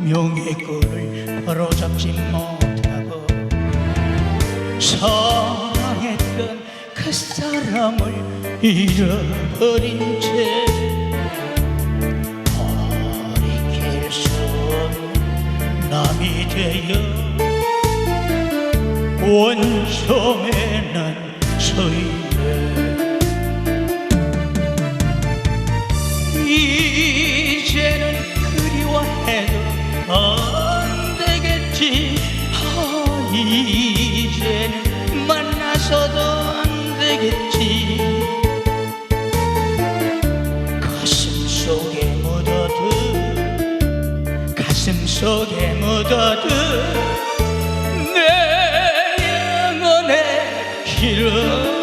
운명의 끈을 바로잡지 못하고 사랑했던 그 사람을 잃어버린 채 돌이킬 수 없는 남이 되어 원점에 난 서있네 속에 묻어둔 내 영혼의 희롱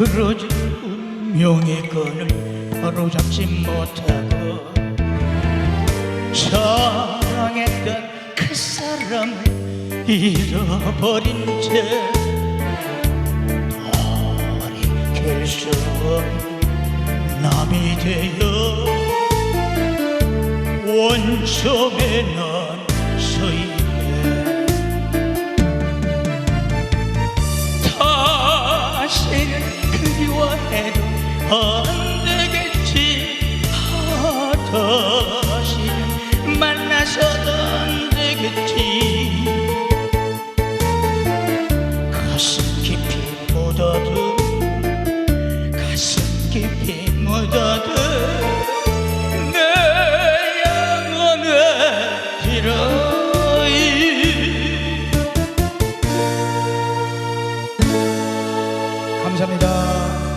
이 헝클어진 운명의 끈을 바로잡지 못하고 사랑했던 그 사람을 잃어버린 채 돌이킬 수 없는 남이 되어 원점에 난 미워해도 안 되겠지. 다시 만나서도 안 되겠지. 가슴 깊이 묻어도 가슴 깊이 묻어도 내 영혼을 잃어 감사합니다.